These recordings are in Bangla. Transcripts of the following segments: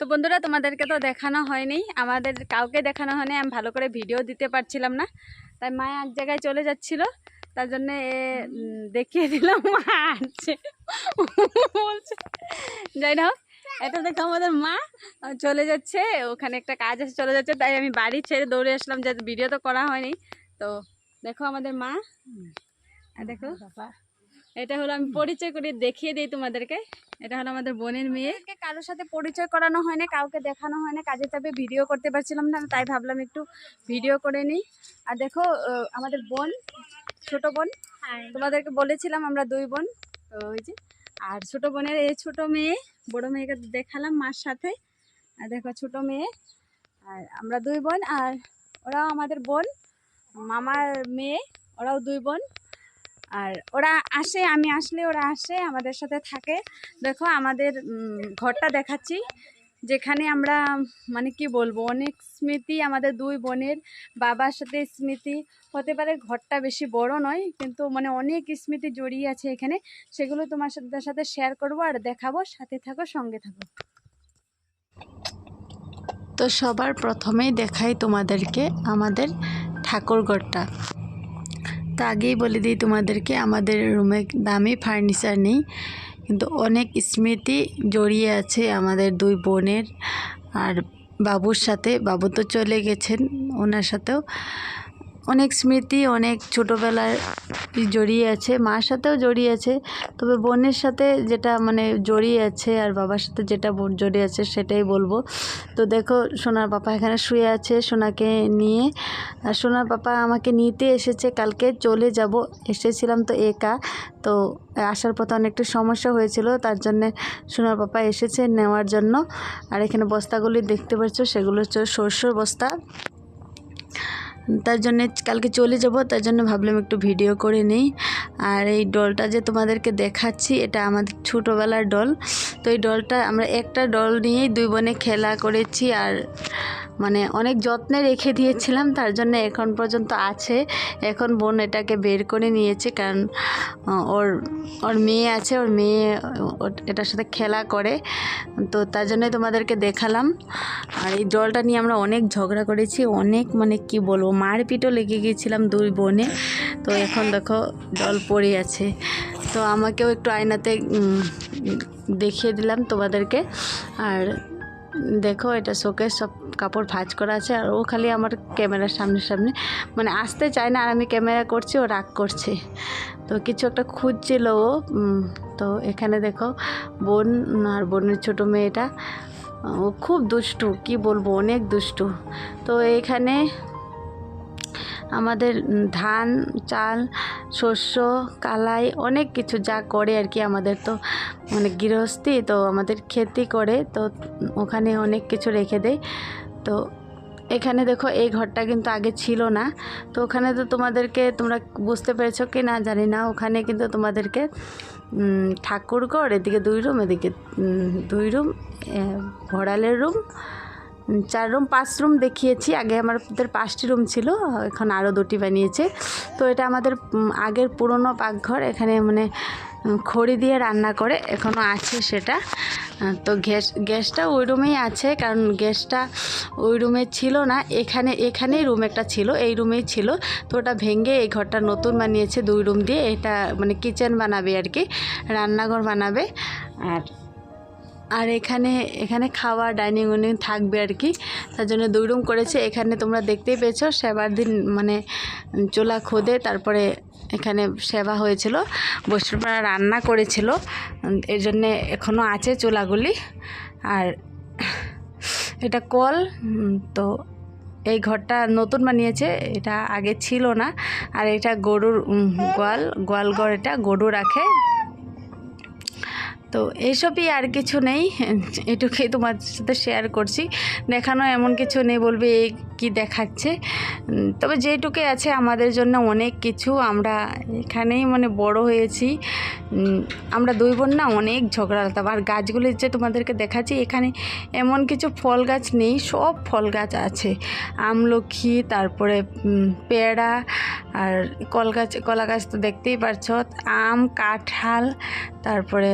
তো বন্ধুরা, তোমাদেরকে তো দেখানো হয়নি। আমাদের কাউকে দেখানো হয়নি, আমি ভালো করে ভিডিও দিতে পারছিলাম না। তাই মা এক জায়গায় চলে যাচ্ছিল। তার জন্যে দেখিয়ে দিলাম, মা আসছে। বলছে, যাই না হোক এটা দেখো আমাদের মা চলে যাচ্ছে, ওখানে একটা কাজ আছে, চলে যাচ্ছে। তাই আমি বাড়ি ছেড়ে দৌড়ে আসলাম, যে ভিডিও তো করা হয়নি। তো দেখো আমাদের মা। দেখো এটা হলো আমি পরিচয় করে দেখিয়ে দিই তোমাদেরকে। এটা হলো আমাদের বোনের মেয়ে। কারোর সাথে পরিচয় করানো হয় না কাউকে দেখানো হয় না কাজের চাপে ভিডিও করতে পারছিলাম না তাই ভাবলাম একটু ভিডিও করে নিই। আর দেখো আমাদের বোন ছোট বোন তোমাদেরকে বলেছিলাম আমরা দুই বোন ওই যে আর ছোট বোনের এই ছোট মেয়ে বড় মেয়েকে দেখালাম মার সাথে। আর দেখো ছোট মেয়ে আর আমরা দুই বোন আর ওরাও আমাদের বোন মামার মেয়ে ওরাও দুই বোন। আর ওরা আসে, আমি আসলে ওরা আসে, আমাদের সাথে থাকে। দেখো আমাদের ঘরটা দেখাচ্ছি, যেখানে আমরা মানে কি বলব, অনেক স্মৃতি আমাদের দুই বোনের বাবার সাথে স্মৃতি। হতে পারে ঘরটা বেশি বড় নয়, কিন্তু মানে অনেক স্মৃতি জড়িয়ে আছে এখানে। সেগুলো তোমার সাথে সাথে শেয়ার করব আর দেখাবো, সাথে থাকো, সঙ্গে থাকো। তো সবার প্রথমেই দেখাই তোমাদেরকে আমাদের ঠাকুরঘরটা। তো আগেই বলে দিই তোমাদেরকে, আমাদের রুমে দামি ফার্নিচার নেই, কিন্তু অনেক স্মৃতি জড়িয়ে আছে আমাদের দুই বোনের। আর বাবুর সাথে, বাবু তো চলে গেছেন, ওনার সাথেও। অনেক স্মৃতি, অনেক ছোটোবেলার জড়িয়ে আছে, মার সাথেও জড়িয়ে আছে। তবে বোনের সাথে যেটা মানে জড়িয়ে আছে আর বাবার সাথে যেটা জড়িয়ে আছে সেটাই বলব। তো দেখো, সোনার পাপা এখানে শুয়ে আছে সোনাকে নিয়ে। আর সোনার পাপা আমাকে নিতে এসেছে, কালকে চলে যাব। এসেছিলাম তো একা। তো আসার পথে অনেকটা সমস্যা হয়েছিল, তার জন্যে সোনার পাপা এসেছে নেওয়ার জন্য। আর এখানে বস্তাগুলি দেখতে পাচ্ছ, সেগুলো হচ্ছে সর্ষের বস্তা। তার জন্যে কালকে চলে যাব, তার জন্য ভাবলাম একটু ভিডিও করে নিই। আর এই ডলটা যে তোমাদেরকে দেখাচ্ছি, এটা আমাদের ছোটোবেলার ডল। তো এই ডলটা আমরা একটা ডল নিয়েই দুই বনে খেলা করেছি আর মানে অনেক যত্নে রেখে দিয়েছিলাম, তার জন্য এখন পর্যন্ত আছে। এখন বোন এটাকে বের করে নিয়েছে, কারণ ওর ওর মেয়ে আছে, ওর মেয়ে এটার সাথে খেলা করে। তো তার জন্য তোমাদেরকে দেখালাম। আর এই জলটা নিয়ে আমরা অনেক ঝগড়া করেছি, অনেক মানে কি বলব, মারপিটও লেগে গিয়েছিলাম দুই বোনে। তো এখন দেখো, জল পড়ে আছে। তো আমাকেও একটু আয়নাতে দেখিয়ে দিলাম তোমাদেরকে। আর দেখো, এটা শোকের সব কাপড় ভাঁজ করা আছে, আর ও খালি আমার ক্যামেরার সামনে সামনে। মানে আসতে চায় না, আর আমি ক্যামেরা করছি, ও রাগ করছে। তো কিছু একটা খুঁজছিল ও তো এখানে দেখো, বোন আর বোনের ছোটো মেয়েটা, ও খুব দুষ্টু, কি বলব, অনেক দুষ্টু। তো এখানে আমাদের ধান, চাল, শস্য, কালাই, অনেক কিছু যা করে আর কি আমাদের তো মানে গৃহস্থী তো আমাদের খেতি করে, তো ওখানে অনেক কিছু রেখে দেয়। তো এখানে দেখো এই ঘরটা কিন্তু আগে ছিল না। তো ওখানে তো তোমাদেরকে তোমরা বুঝতে পেরেছ কি না জানি না, ওখানে কিন্তু তোমাদেরকে ঠাকুরঘর, এদিকে দুই রুম, এদিকে দুই রুম ভড়ালের রুম চার রুম, পাঁচ রুম দেখিয়েছি। আগে আমাদের পাঁচটি রুম ছিল, এখন আরও দুটি বানিয়েছে। তো এটা আমাদের আগের পুরনো পাকঘর, এখানে মানে খড়ি দিয়ে রান্না করে এখনও আছে সেটা। তো গ্যাস, গ্যাসটা ওই রুমেই আছে, কারণ গ্যাসটা ওই রুমে ছিল না। এখানে, এখানেই রুম একটা ছিল, এই রুমেই ছিল। তো ওটা ভেঙে এই ঘরটা নতুন বানিয়েছে, দুই রুম দিয়ে। এটা মানে কিচেন বানাবে আর কি, রান্নাঘর বানাবে। আর আর এখানে এখানে খাওয়া, ডাইনিং উইনিং থাকবে আর কি। তার জন্য দুই রুম করেছে। এখানে তোমরা দেখতেই পেয়েছ, সেবার দিন মানে চোলা খোদে, তারপরে এখানে সেবা হয়েছিল। বৈষ্ণবরা রান্না করেছিল। এর জন্যে এখনও আছে চোলাগুলি। আর এটা কল তো এই ঘরটা নতুন বানিয়েছে, এটা আগে ছিল না। আর এটা গরুর গোয়াল গোয়াল ঘর এটা, গরু রাখে। তো এইসবই আর কিছু নেই। এটুকুই তোমার সাথে শেয়ার করছি। দেখানো এমন কিছু নেই বলবে এই কি দেখাচ্ছে। তবে যেটুকুই আছে আমাদের জন্য অনেক কিছু। আমরা এখানেই মানে বড় হয়েছি। আমরা দুই বোন না অনেক ঝগড়া লাগতাম আর গাছগুলির যে তোমাদেরকে দেখাচ্ছি, এখানে এমন কিছু ফল গাছ নেই, সব ফল গাছ আছে। আমলখি তারপরে পেয়ারা আর কল গাছ কলা গাছ তো দেখতেই পারছ। আম, কাঁঠাল, তারপরে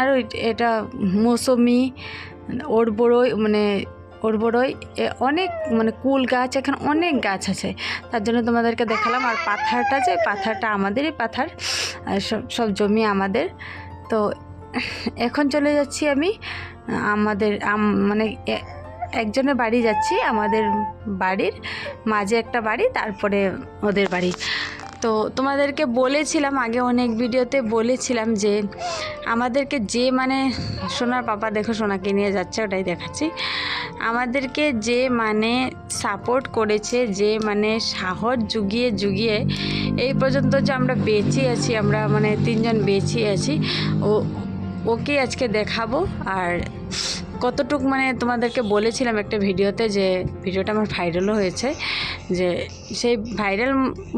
আরও এটা মৌসুমি ওর বড়ই মানে ওর বড়ই অনেক মানে কুল গাছ, এখানে অনেক গাছ আছে। তার জন্য তোমাদেরকে দেখালাম, আর পাথারটা যে, পাথারটা আমাদেরই পাথার, আর সব সব জমি আমাদের। তো এখন চলে যাচ্ছি আমি, আমাদের মানে একজনের বাড়ি যাচ্ছি, আমাদের বাড়ির মাঝে একটা বাড়ি, তারপরে ওদের বাড়ি। তো তোমাদেরকে বলেছিলাম, আগে অনেক ভিডিওতে বলেছিলাম যে আমাদেরকে যে মানে সোনার পাপা দেখো সোনাকে নিয়ে যাচ্ছে, ওটাই দেখাচ্ছি। আমাদেরকে যে মানে সাপোর্ট করেছে, যে মানে সাহস জুগিয়ে জুগিয়ে, এই পর্যন্ত যে আমরা বেঁচে আছি, আমরা মানে তিনজন বেঁচে আছি, ও, ওকে আজকে দেখাবো। আর কতটুক মানে তোমাদেরকে বলেছিলাম একটা ভিডিওতে যে ভিডিওটা আমার ভাইরালও হয়েছে, যে সেই ভাইরাল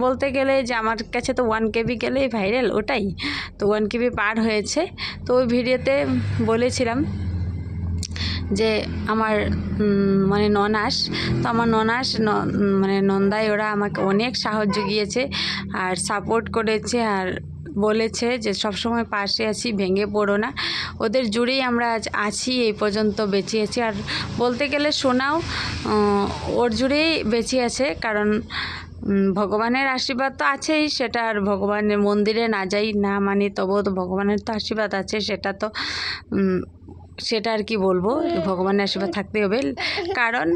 বলতে গেলে যে আমার কাছে তো ওয়ান কেবি গেলেই ভাইরাল ওটাই, তো ওয়ান কেবি পার হয়েছে। তো ওই ভিডিওতে বলেছিলাম যে আমার মানে ননাস, তো আমার ননাস মানে নন্দাই ওরা আমাকে অনেক সাহায্য গিয়েছে আর সাপোর্ট করেছে আর বলেছে যে সবসময় পাশে আছি, ভেঙে পড়ো না। ওদের জুড়েই আমরা আজ আছি, এই পর্যন্ত বেঁচে আছি। আর বলতে গেলে সোনাও ওর জুড়েই বেঁচে আছে, কারণ ভগবানের আশীর্বাদ তো আছেই, সেটা আর ভগবানের মন্দিরে না যাই, না মানি তবুও তো ভগবানের তো আশীর্বাদ আছে, সেটা তো সেটা আর কি বলব, ভগবানের আশীর্বাদ থাকতেই হবে। কারণ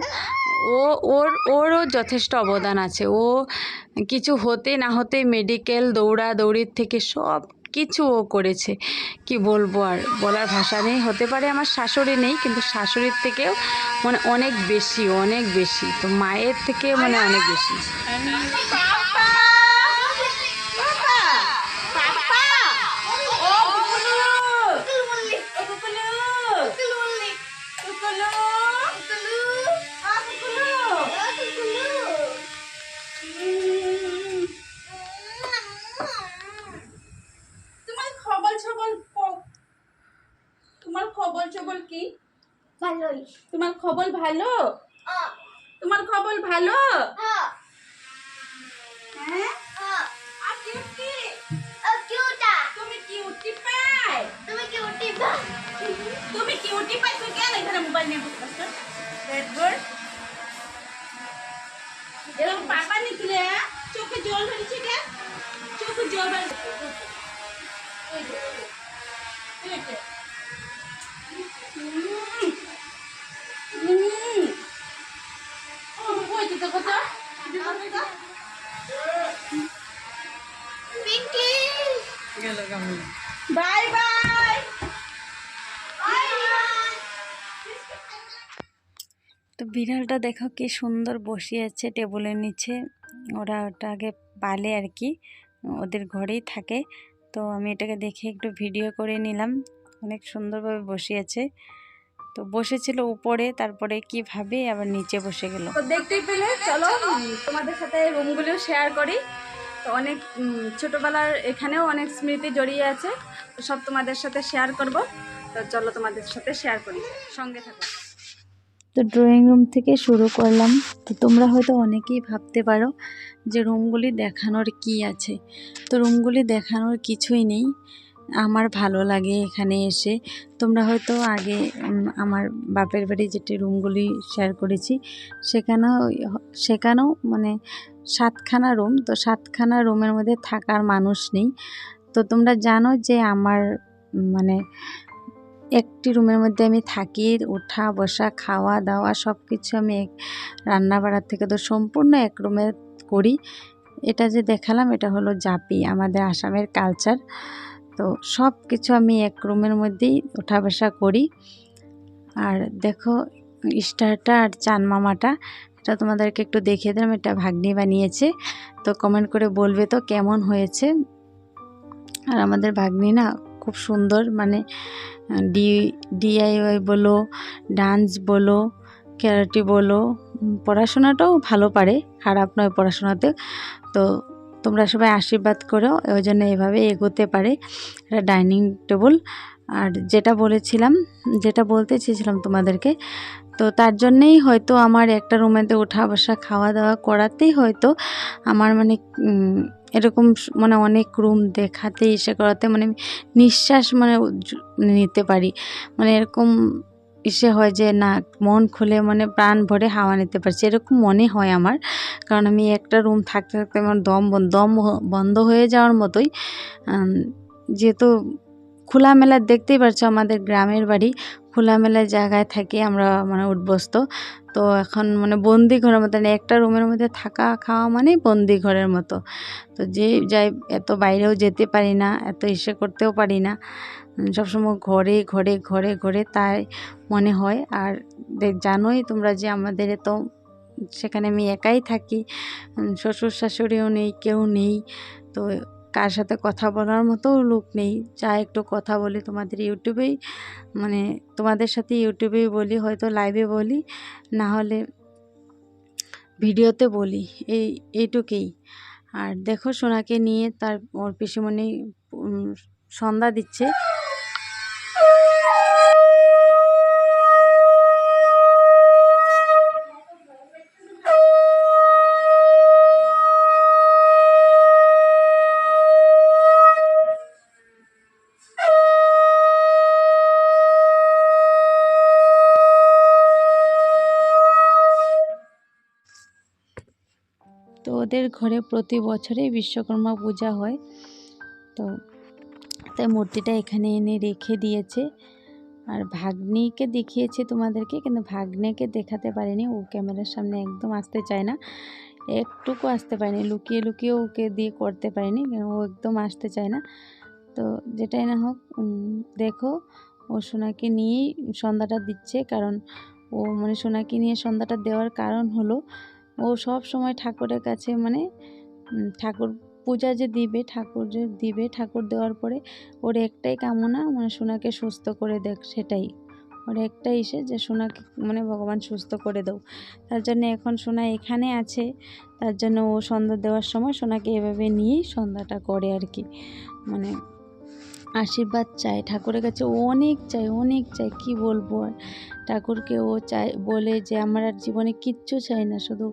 ও ওর ওরও যথেষ্ট অবদান আছে। ও কিছু হতে না হতে মেডিকেল দৌড়া দৌড়ির থেকে সব কিছু ও করেছে। কি বলব আর বলার ভাষা নেই। হতে পারে আমার শাশুড়ি নেই কিন্তু শাশুড়ির থেকেও মানে অনেক বেশি অনেক বেশি। তো মায়ের থেকে মানে অনেক বেশি। কিউটি পাই তুই কেন? এখানে মোবাইল নিয়ে বসে আছো? রেড গুড এরকম পাপা নিকলে চোখে জল ধরেছে কে চোখে জল বার বিড়ালটা দেখো কি সুন্দর বসে আছে টেবিলের নিচে। ওরা ওটাকে পালে আর কি, ওদের ঘরেই থাকে। তো আমি এটাকে দেখে একটু ভিডিও করে নিলাম। অনেক সুন্দরভাবে বসে আছে তো বসেছিল উপরে, তারপরে কীভাবে আবার নিচে বসে গেল। দেখতেই পেলে, চলো তোমাদের সাথে রুমগুলো শেয়ার করি। তো অনেক ছোটবেলার এখানেও অনেক স্মৃতি জড়িয়ে আছে। সব তোমাদের সাথে শেয়ার করব। তো চলো তোমাদের সাথে শেয়ার করি। সঙ্গে থাকো। তো ড্রয়িং রুম থেকে শুরু করলাম। তো তোমরা হয়তো অনেকেই ভাবতে পারো যে রুমগুলি দেখানোর কি আছে। তো রুমগুলি দেখানোর কিছুই নেই। আমার ভালো লাগে এখানে এসে। তোমরা হয়তো আগে আমার বাপের বাড়ি যেটি রুমগুলি শেয়ার করেছি, সেখানেও সেখানেও মানে সাতখানা রুম তো সাতখানা রুমের মধ্যে থাকার মানুষ নেই। তো তোমরা জানো যে আমার মানে একটি রুমের মধ্যে আমি থাকি ওঠা বসা, খাওয়া, দাওয়া সব কিছু আমি এক রান্না বাড়ার থেকে তো সম্পূর্ণ এক রুমে করি। এটা যে দেখালাম, এটা হলো জাপি, আমাদের আসামের কালচার তো সব কিছু আমি এক রুমের মধ্যেই ওঠা বসা করি। আর দেখো, স্টারটা আর চান মামাটা, এটা তোমাদেরকে একটু দেখিয়ে দিলাম, এটা ভাগ্নি বানিয়েছে। তো কমেন্ট করে বলবে তো কেমন হয়েছে। আর আমাদের ভাগ্নি না খুব সুন্দর মানে ডি, ডিআইওয়াই বলো, ডান্স বলো, ক্যারাটি বলো পড়াশোনাটাও ভালো পারে, খারাপ নয় পড়াশোনাতে। তো তোমরা সবাই আশীর্বাদ করো, ওই জন্য এভাবে এগোতে পারে এটা ডাইনিং টেবিল। আর যেটা বলেছিলাম, যেটা বলতে চেয়েছিলাম তোমাদেরকে, তো তার জন্যেই হয়তো আমার একটা রুমেতে ওঠা বসা খাওয়া দাওয়া করাতেই হয়তো আমার মানে এরকম মানে অনেক রুম দেখাতে, ইসে করাতে মানে নিঃশ্বাস মানে মানে নিতে পারি। মানে এরকম ইসে হয় যে, না, মন খুলে মানে প্রাণ ভরে হাওয়া নিতে পারছি। এরকম মনে হয় আমার। কারণ আমি একটা রুম থাকতে থাকতে আমার দম দম বন্ধ হয়ে যাওয়ার মতোই। যেহেতু খোলামেলা দেখতেই পারছ আমাদের গ্রামের বাড়ি খোলামেলা জায়গায় থাকি, আমরা মানে উঠবস্ত তো এখন মানে বন্দি ঘরের মতো মানে একটা রুমের মধ্যে থাকা, খাওয়া মানেই বন্দি ঘরের মতো। তো যে যাই, এত বাইরেও যেতে পারি না, এত ইসে করতেও পারি না। সবসময় ঘরে ঘরে ঘরে ঘরে তাই মনে হয়। আর জানোই তোমরা যে আমাদের এত, সেখানে আমি একাই থাকি। শ্বশুর শাশুড়িও নেই, কেউ নেই। তো কার সাথে কথা বলার মতো লোক নেই। যা একটু কথা বলি তোমাদের ইউটিউবেই মানে তোমাদের সাথে ইউটিউবেই বলি, হয়তো লাইভে বলি, না হলে ভিডিওতে বলি, এই, এইটুকুই। আর দেখো সোনাকে নিয়ে তার, ওর পিসিমণি সন্ধ্যা দিচ্ছে। ঘরে প্রতি বছরেই বিশ্বকর্মা পূজা হয়। তো তাই মূর্তিটা এখানে এনে রেখে দিয়েছে। আর ভাগ্নিকে দেখিয়েছে তোমাদেরকে, কিন্তু ভাগ্নেকে দেখাতে পারিনি। ও ক্যামেরার সামনে একদম আসতে চায় না। একটুকু আসতে পারেনি, লুকিয়ে লুকিয়ে ওকে দিয়ে করতে পারিনি। ও একদম আসতে চায় না। তো যেটাই না হোক দেখো, ও সোনাকে নিয়েই সন্ধ্যাটা দিচ্ছে। কারণ ও মানে সোনাকে নিয়ে সন্ধ্যাটা দেওয়ার কারণ হলো ও সব সময় ঠাকুরের কাছে মানে ঠাকুর পূজা যে দিবে, ঠাকুর যে দিবে, ঠাকুর দেওয়ার পরে ওর একটাই কামনা মানে সোনাকে সুস্থ করে দেখ, সেটাই। ওর একটাই ইসে যে সোনাকে মানে ভগবান সুস্থ করে দাও। তার জন্য এখন সোনা এখানে আছে, তার জন্য ও সন্ধ্যা দেওয়ার সময় সোনাকে এভাবে নিয়েই সন্ধ্যাটা করে আর কি। মানে আশীর্বাদ চায় ঠাকুরের কাছে অনেক চায় অনেক চায় কি বলব? আর ঠাকুরকে ও চায় বলে যে, আমার আর জীবনে কিচ্ছু চাই না, শুধু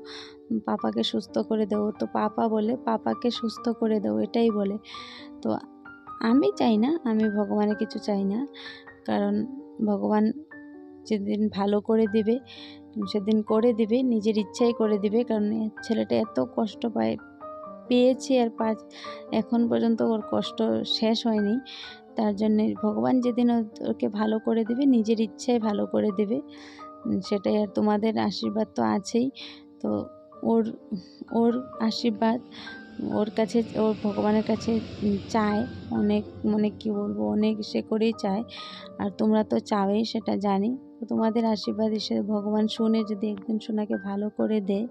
পাপাকে সুস্থ করে দেবো। তো পাপা বলে, পাপাকে সুস্থ করে দেবো এটাই বলে। তো আমি চাই না, আমি ভগবানের কিছু চাই না। কারণ ভগবান যেদিন ভালো করে দিবে, সেদিন করে দিবে, নিজের ইচ্ছাই করে দিবে। কারণ ছেলেটা এত কষ্ট পায় পেয়েছে আর পাঁচ, এখন পর্যন্ত ওর কষ্ট শেষ হয়নি। তার জন্যে ভগবান যেদিন ওকে ভালো করে দেবে, নিজের ইচ্ছায় ভালো করে দেবে সেটাই আর তোমাদের আশীর্বাদ তো আছেই। তো ওর ওর আশীর্বাদ ওর কাছে ওর ভগবানের কাছে চায়, অনেক মানে কি বলব, অনেক সে করেই চায়। আর তোমরা তো চাওই, সেটা জানি। তোমাদের আশীর্বাদ হিসেবে ভগবান শুনে যদি একদিন সোনাকে ভালো করে দেয়